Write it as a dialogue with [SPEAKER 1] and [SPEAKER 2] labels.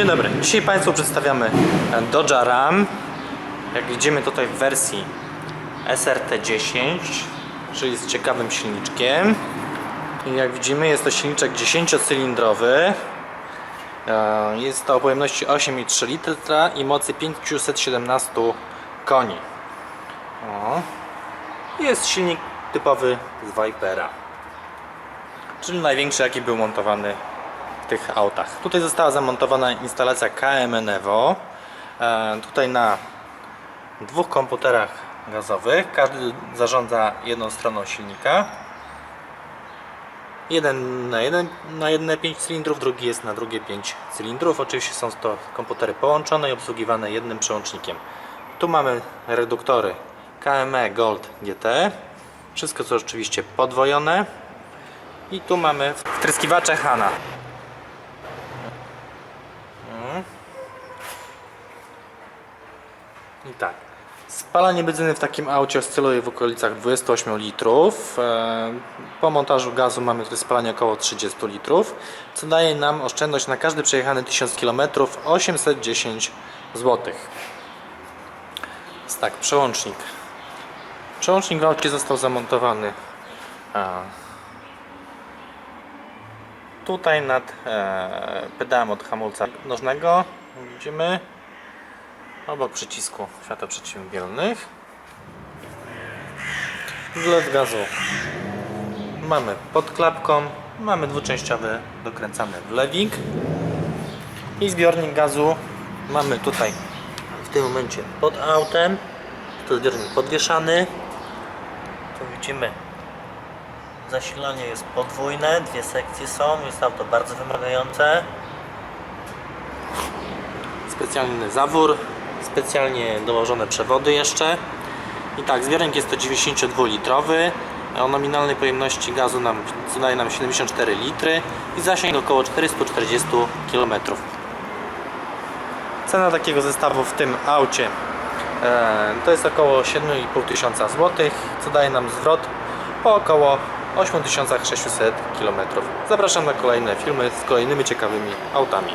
[SPEAKER 1] Dzień dobry. Dzisiaj Państwu przedstawiamy Dodge Ram. Jak widzimy tutaj w wersji SRT10, czyli z ciekawym silniczkiem. I jak widzimy jest to silniczek 10-cylindrowy. E, Jest to o pojemności 8,3 litra i mocy 517 koni. O. Jest silnik typowy z Vipera. Czyli największy jaki był montowany tych autach. Tutaj została zamontowana instalacja KMN Evo. E, tutaj na dwóch komputerach gazowych. Każdy zarządza jedną stroną silnika. Jeden na, jeden, na jedne 5 cylindrów, drugi jest na drugie 5 cylindrów. Oczywiście są to komputery połączone i obsługiwane jednym przełącznikiem. Tu mamy reduktory KME Gold GT. Wszystko co oczywiście podwojone. I tu mamy wtryskiwacze Hana. I tak. Spalanie benzyny w takim aucie oscyluje w okolicach 28 litrów. E, Po montażu gazu mamy tutaj spalanie około 30 litrów, co daje nam oszczędność na każdy przejechany 1000 km 810 zł. Tak, przełącznik. Przełącznik w aucie został zamontowany a, tutaj nad e, pedałem od hamulca nożnego. Widzimy obok przycisku światła przeciwbielnych. Wlew gazu mamy pod klapką, mamy dwuczęściowy dokręcany wlewik i zbiornik gazu mamy tutaj w tym momencie pod autem. To zbiornik podwieszany. Tu widzimy Zasilanie jest podwójne, dwie sekcje są, jest auto bardzo wymagające. Specjalny zawór, specjalnie dołożone przewody jeszcze. I tak, zbiornik jest to 92 litrowy. O nominalnej pojemności gazu nam, co daje nam 74 litry i zasięg około 440 km. Cena takiego zestawu w tym aucie e, to jest około 7,5 tysiąca złotych, co daje nam zwrot po około 8600 km. Zapraszam na kolejne filmy z kolejnymi ciekawymi autami.